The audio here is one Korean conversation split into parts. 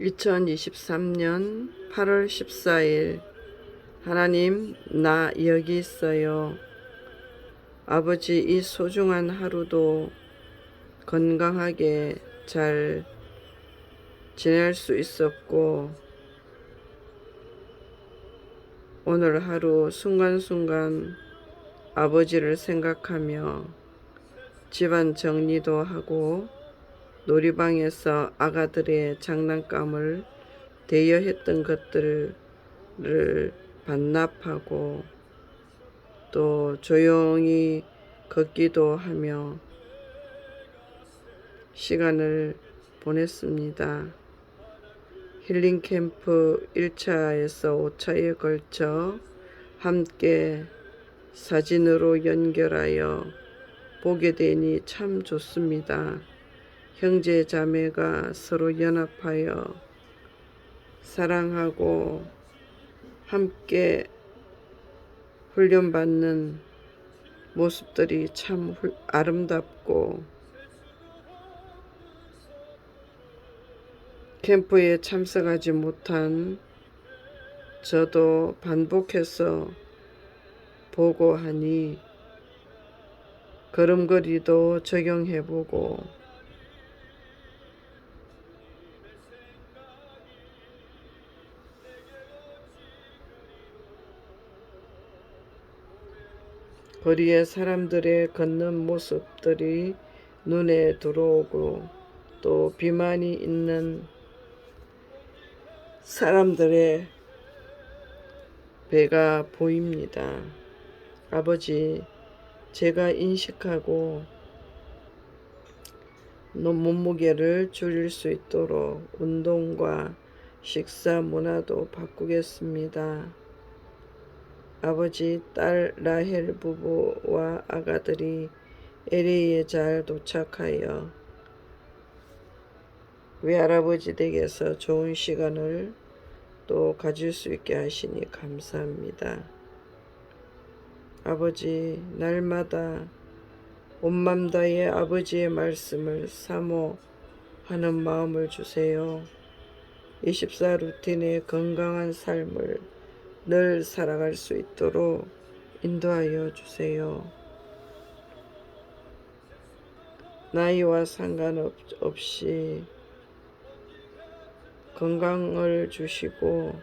2023년 8월 14일 하나님 나 여기 있어요. 아버지 이 소중한 하루도 건강하게 잘 지낼 수 있었고 오늘 하루 순간순간 아버지를 생각하며 집안 정리도 하고 놀이방에서 아가들의 장난감을 대여했던 것들을 반납하고 또 조용히 걷기도 하며 시간을 보냈습니다. 힐링 캠프 1차에서 5차에 걸쳐 함께 사진으로 연결하여 보게 되니 참 좋습니다. 형제 자매가 서로 연합하여 사랑하고 함께 훈련받는 모습들이 참 훌- 아름답고 캠프에 참석하지 못한 저도 반복해서 보고 하니 걸음걸이도 적용해보고 거리에 사람들의 걷는 모습들이 눈에 들어오고 또 비만이 있는 사람들의 배가 보입니다. 아버지, 제가 인식하고 너 몸무게를 줄일 수 있도록 운동과 식사 문화도 바꾸겠습니다. 아버지, 딸 라헬 부부와 아가들이 LA에 잘 도착하여 외할아버지 댁에서 좋은 시간을 또 가질 수 있게 하시니 감사합니다. 아버지, 날마다 온맘 다해 아버지의 말씀을 사모하는 마음을 주세요. 24 루틴의 건강한 삶을 늘 살아갈 수 있도록 인도하여 주세요. 나이와 상관없이 건강을 주시고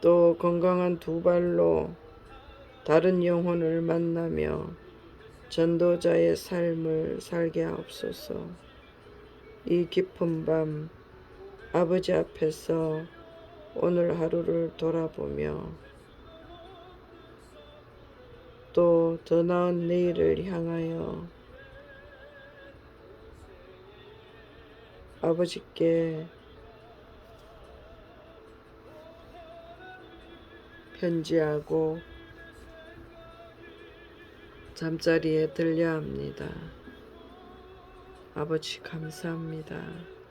또 건강한 두 발로 다른 영혼을 만나며 전도자의 삶을 살게 하옵소서. 이 깊은 밤 아버지 앞에서 오늘 하루를 돌아보며 또 더 나은 내일을 향하여 아버지께 편지하고 잠자리에 들려 합니다. 아버지 감사합니다.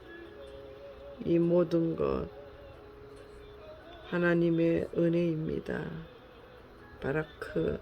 이 모든 것 하나님의 은혜입니다. 바라크